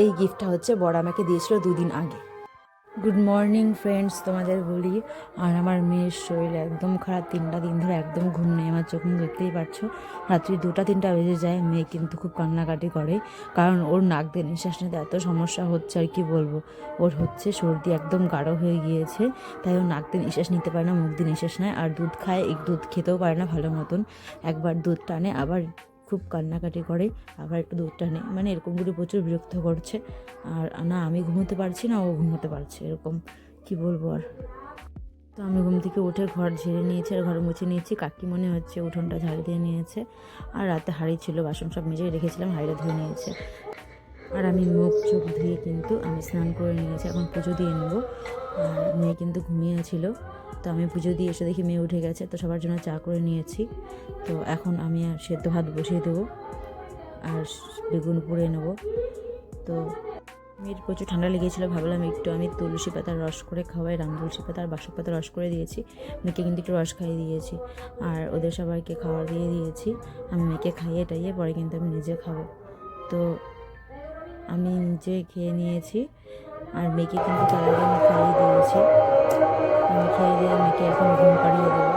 এই গিফটটা হচ্ছে বড় আমাকে দিয়েছিল দুদিন আগে। গুড মর্নিং ফ্রেন্ডস তোমাদের বলি, আর আমার মেয়ের শরীর একদম খারাপ, তিনটা দিন ধরে একদম ঘুম নেই, আমার চোখ মুখ দেখতেই পারছ। রাত্রি দুটা, তিনটা বেজে যায়, মেয়ে কিন্তু খুব কান্নাকাটি করে, কারণ ওর নাক দিয়ে নিঃশ্বাস নিতে এত সমস্যা হচ্ছে, আর কি বলব? ওর হচ্ছে সর্দি একদম গাঢ় হয়ে গিয়েছে, তাই ও নাক দিয়ে নিঃশ্বাস নিতে পারে না, মুখ দিয়ে নিঃশ্বাস নেয়, আর দুধ খায়, এই দুধ খেতেও পারে না ভালো মতন। একবার দুধ টানে, আবার খুব কান্নাকাটি করে, আবার একটু দুধ টানে। মানে এরকম করে প্রচুর বিরক্ত করছে। আর না, আমি ঘুমোতে পারছি না, ও ঘুমোতে পারছে, এরকম কি বলব আর। তো আমি ঘুম থেকে উঠে ঘর ঝেড়ে নিয়েছি আর ঘর মুছে নিয়েছি। কাকি মনে হচ্ছে উঠোনটা ঝাড় দিয়ে নিয়েছে। আর রাতে হাঁড়ি ছিল, বাসন সব মেজে রেখেছিলাম, হাঁড়িটা ধুয়ে নিয়েছে। আর আমি মুখ চোখ ধুয়ে কিন্তু আমি স্নান করে নিয়েছি। এখন পুজো দিয়ে নেব। আর মেয়ে কিন্তু ঘুমিয়েছিল তো আমি পুজো দিয়ে এসে দেখি মেয়ে উঠে গেছে, তো সবার জন্য চা করে নিয়েছি। তো এখন আমি আর সেদ্ধ ভাত বসিয়ে দেবো আর বেগুন পুড়ে নেব। তো মেয়ের প্রচুর ঠান্ডা লেগেছিলো, ভাবলাম একটু আমি তুলসী পাতার রস করে খাওয়াই, রাম তুলসী পাতা আর বাসক পাতার রস করে দিয়েছি। মেয়েকে কিন্তু একটু রস খাইয়ে দিয়েছি। আর ওদের সবাইকে খাওয়া দিয়ে দিয়েছি। আমি মেয়েকে খাইয়ে টাইয়ে পরে কিন্তু আমি নিজে খাব। তো আমি নিজে খেয়ে নিয়েছি। আর মেয়েকে কিন্তু তার আগে আমি খাইয়ে দিয়েছি। আমি খেয়ে দিয়ে মেয়েকে এখন ঘুম পাড়িয়ে দেবো।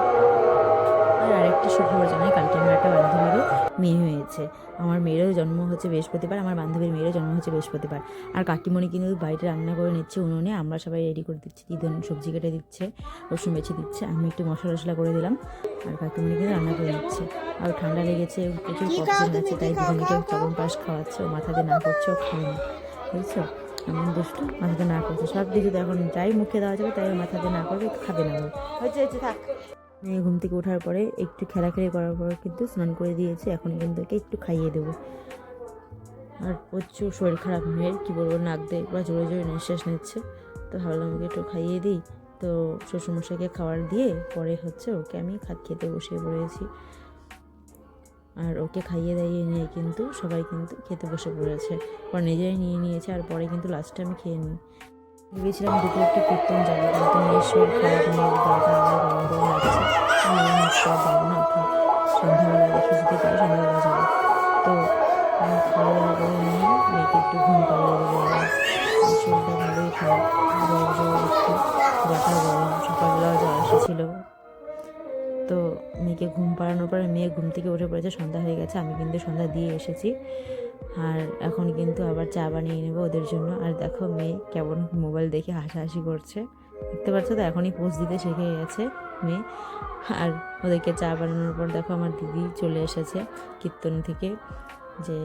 আর আরেকটা সুখবর জানাই কালকে আমার একটা বান্ধবীরও মেয়ে হয়েছে। আমার মেয়েরও জন্ম হচ্ছে বৃহস্পতিবার আমার বান্ধবীর মেয়েরও জন্ম হচ্ছে বৃহস্পতিবার। আর কাকিমণি কিন্তু বাড়িতে রান্না করে নিচ্ছে উনুনে আমরা সবাই রেডি করে দিচ্ছি দিদন সবজি কেটে দিচ্ছে রসুন বেছে দিচ্ছে আমি একটু মশলা টশলা করে দিলাম আর কাকিমণি কিন্তু রান্না করে নিচ্ছে। আর ঠান্ডা লেগেছে প্রচুর কফিন আছে তাই দিদিকে চবন পাশ খাওয়াচ্ছে ও মাথাতে না করছে ও খাবে না বুঝছ? এমন দুষ্ট মাথাতে না করছে। সব তো এখন যাই মুখে দেওয়া যাবে তাই মাথাতে না করবে খাবে না ও। হচ্ছে হচ্ছে থাক। ঘুম থেকে ওঠার পরে একটু খেলাখেলি করার পর কিন্তু স্নান করে দিয়েছি এখন কিন্তু ওকে একটু খাইয়ে দেবো। আর প্রচুর শরীর খারাপ মেয়ের কী বলব নাক দিয়ে পুরো জোরে জোরে নিঃশ্বাস নিচ্ছে। তো ভাবলাম ওকে একটু খাইয়ে দিই। তো শ্বশুরমশাইকে খাবার দিয়ে পরে হচ্ছে ওকে আমি খাত খেতে বসিয়ে পড়েছি। আর ওকে খাইয়ে দাইয়ে নিয়ে কিন্তু সবাই কিন্তু খেতে বসে পড়েছে। পর নিজেই নিয়ে নিয়েছে আর পরে কিন্তু লাস্টে আমি খেয়ে নিই। ভেবেছিলাম দুটো একটু কীর্তন যাব, কিন্তু মেয়ের শরীর খারাপ, মেয়ের গাটা আমার গরম গরম লাগছে। যাব না সন্ধ্যাবেলা দেখে যদি পারি সন্ধ্যাবেলা যাব। তো খাওয়া দাওয়া করে নিয়ে মেয়েকে একটু ঘুম পাড়িয়ে শরীরটা ভালোই খারাপ মেয়েকে ঘুম পাড়ানোর পরে, মেয়ে ঘুম থেকে উঠে পড়েছে, সন্ধ্যা হয়ে গেছে, আমি কিন্তু সন্ধ্যা দিয়ে এসেছি। আর এখন কিন্তু আবার চা বানিয়ে নেব ওদের জন্য। আর দেখো মেয়ে কেমন মোবাইল দেখে হাসাহাসি করছে। দেখতে পাচ্ছ তো, এখনই পোস্ট দিতে শিখে গেছে মেয়ে। আর ওদেরকে চা বানানোর পর দেখো আমার দিদি চলে এসেছে কীর্তন থেকে, যে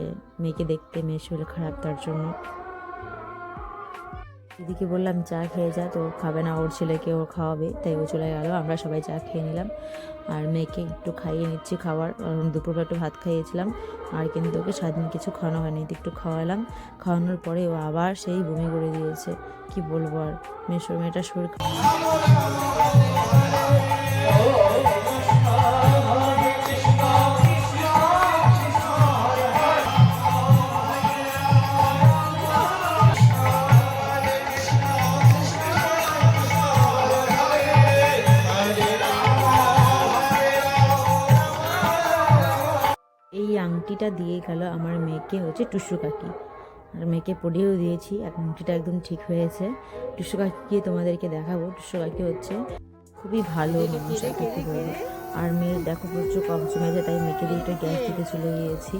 মেয়েকে দেখতে মেয়ের শরীর খারাপ তার জন্য। দিদিকে বললাম, চা খেয়ে যা তো খাবে না, ওর ছেলেকে ও খাওয়াবে। তাই ও চলে গেল। আমরা সবাই চা খেয়ে নিলাম। আর মেয়েকে একটু খাইয়ে নিচ্ছি খাবার। দুপুরবেলা একটু ভাত খাইয়েছিলাম, আর কিন্তু ওকে সারাদিন কিছু খাওয়ানো হয়নি। একটু খাওয়ালাম। খাওয়ানোর পরে ও আবার সেই বমি করে দিয়েছে। কি বলব আর? মেয়ের মেয়েটার শরীর আংটিটা দিয়ে গেল আমার মেয়েকে হচ্ছে টুসু কাকি। আর মেয়েকে পরিয়েও দিয়েছি আর আংটিটা একদম ঠিক হয়েছে। টুসু কাকিকে তোমাদেরকে দেখাবো। টুসু কাকি হচ্ছে খুবই ভালো মানুষ আর কি বলব আর মেয়ের দেখো প্রচুর কম জমেছে তাই মেয়েকে দিয়ে একটু গ্যাস দিতে চলে গিয়েছি।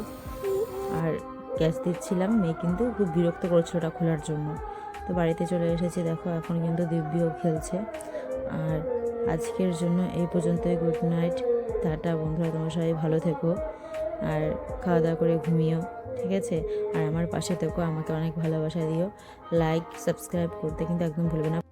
আর গ্যাস দিচ্ছিলাম মেয়ে কিন্তু খুব বিরক্ত করছিল ওটা খোলার জন্য। তো বাড়িতে চলে এসেছি দেখো এখন কিন্তু দিব্যও খেলছে। আর আজকের জন্য এই পর্যন্তই গুড নাইট টাটা বন্ধুরা, তোমরা সবাই ভালো থেকো আর খাওয়া দাওয়া করে ঘুমিও, ঠিক আছে? আর আমার পাশে থেকো, আমাকে অনেক ভালোবাসা দিও। লাইক সাবস্ক্রাইব করতে কিন্তু একদম ভুলবে না।